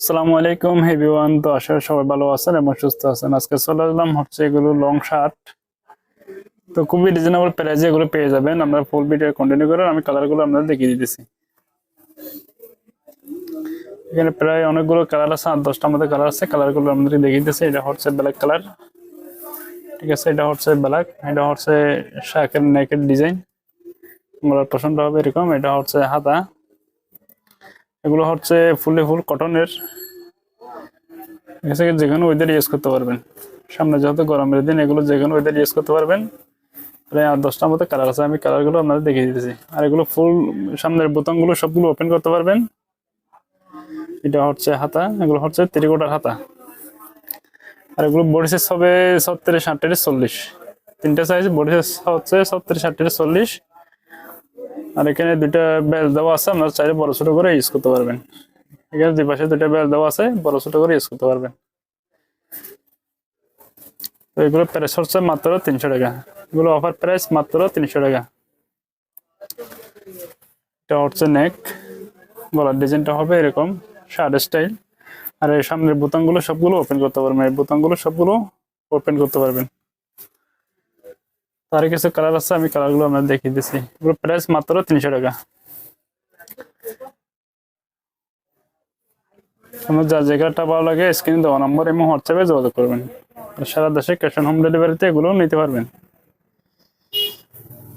আসসালামু আলাইকুম হেভিওয়ান তো আশা সবাই ভালো আছেন এবং সুস্থ আছেন। আজকে চলে আসলাম হচ্ছে এগুলো লং শার্ট তো খুবই রিজনেবল প্রাইসে এগুলো পেয়ে যাবেন। আমরা ফুল ভিডিও কন্টিনিউ করে আমি কালারগুলো আপনাদের দেখিয়ে দিতেছি। এখানে প্রায় অনেকগুলো কালার আছে আট দশটার মধ্যে কালার আছে। কালারগুলো আপনাদের দেখিয়ে দিতেছি। এটা হচ্ছে ব্ল্যাক কালার ঠিক আছে, এটা হচ্ছে ব্ল্যাক এটা হচ্ছে শাকের নেকের ডিজাইন আমার পছন্দ হবে এরকম। এটা হচ্ছে হাতা। এগুলো হচ্ছে ফুলে ফুল কটনের। ঠিক আছে যে কোনো ওয়েদার ইউজ করতে পারবেন। সামনে যেহেতু গরমের দিন, এগুলো যে কোনো ওয়েদার ইউজ করতে পারবেন, প্রায় আট, দশটার মতো কালার আছে। আমি কালারগুলো আপনাদের দেখিয়ে দিতেছি। আর এগুলো ফুল, সামনের বোতামগুলো সবগুলো ওপেন করতে পারবেন। এটা হচ্ছে হাতা, এগুলো হচ্ছে তিরিকোটার হাতা। আর এগুলো বডি সাইজ হবে আটত্রিশ, চল্লিশ। তিনটে সাইজ বডি হচ্ছে ছত্রিশ, আটত্রিশ, চল্লিশ। আর এখানে দুইটা বেল দেওয়া আছে, আপনার চাইলে বড় ছোট করে ইউজ করতে পারবেন। এখানে দুই পাশে দুইটা বেল দেওয়া আছে, বড় ছোট করে ইউজ করতে পারবেন। তো এগুলো প্রাইস হচ্ছে মাত্র তিনশো টাকা। এগুলো অফার প্রাইস মাত্র তিনশো টাকা। এটা হচ্ছে নেক গলার ডিজাইনটা হবে এরকম শার্ট স্টাইল আর এই সামনের বোতামগুলো সবগুলো ওপেন করতে পারবেন। এই বোতামগুলো সবগুলো ওপেন করতে পারবেন। তার কিছু কালার আছে, আমি কালারগুলো আপনাদের দেখিয়ে দিচ্ছি। এগুলো প্রাইস মাত্র তিনশো টাকা। আমার যা জায়গাটা ভালো লাগে স্ক্রিনে দেওয়া নম্বর এবং হোয়াটসঅ্যাপে যোগাযোগ করবেন। সারা দেশে ক্যাশ অন হোম ডেলিভারিতে এগুলো নিতে পারবেন।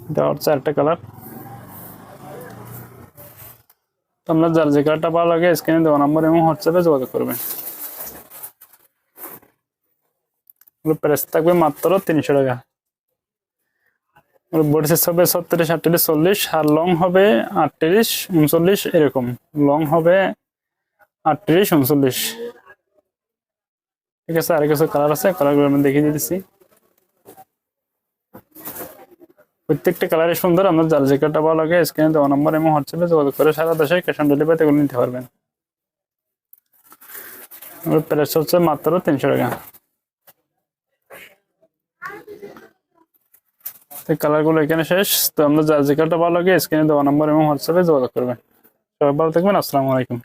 এটা হচ্ছে একটা কালার আপনার যার যে কালারটা ভালো লাগে স্ক্রিনে দেওয়া নম্বর এবং হোয়াটসঅ্যাপে যোগাযোগ করবেন। প্রাইস থাকবে মাত্র তিনশো টাকা। বডি সাইজ হবে ছত্রিশ, আটত্রিশ, চল্লিশ, আর লং হবে আটত্রিশ, উনচল্লিশ, এরকম। লং হবে আটত্রিশ, উনচল্লিশ। ঠিক আছে, আর কিছু কালার আছে কালারগুলো আমি দেখিয়ে দিতেছি। প্রত্যেকটা কালারই সুন্দর, আপনার যার যে ভালো লাগে স্ক্রিনে দেওয়া নম্বর এবং হোয়াটসঅ্যাপে যোগাযোগ করে সারা দেশে ক্যাশ অন ডেলিভারিতে এগুলো নিতে পারবেন। প্রাইস হচ্ছে মাত্র তিনশো টাকা। কালারগুলো এখানে শেষ। তো আমরা যা যে কালারটা ভালো লাগে স্ক্রিনে দেওয়া নাম্বার এবং হোয়াটসঅ্যাপে যোগাযোগ করবেন। সবাই ভালো থাকবেন, আসসালামু আলাইকুম।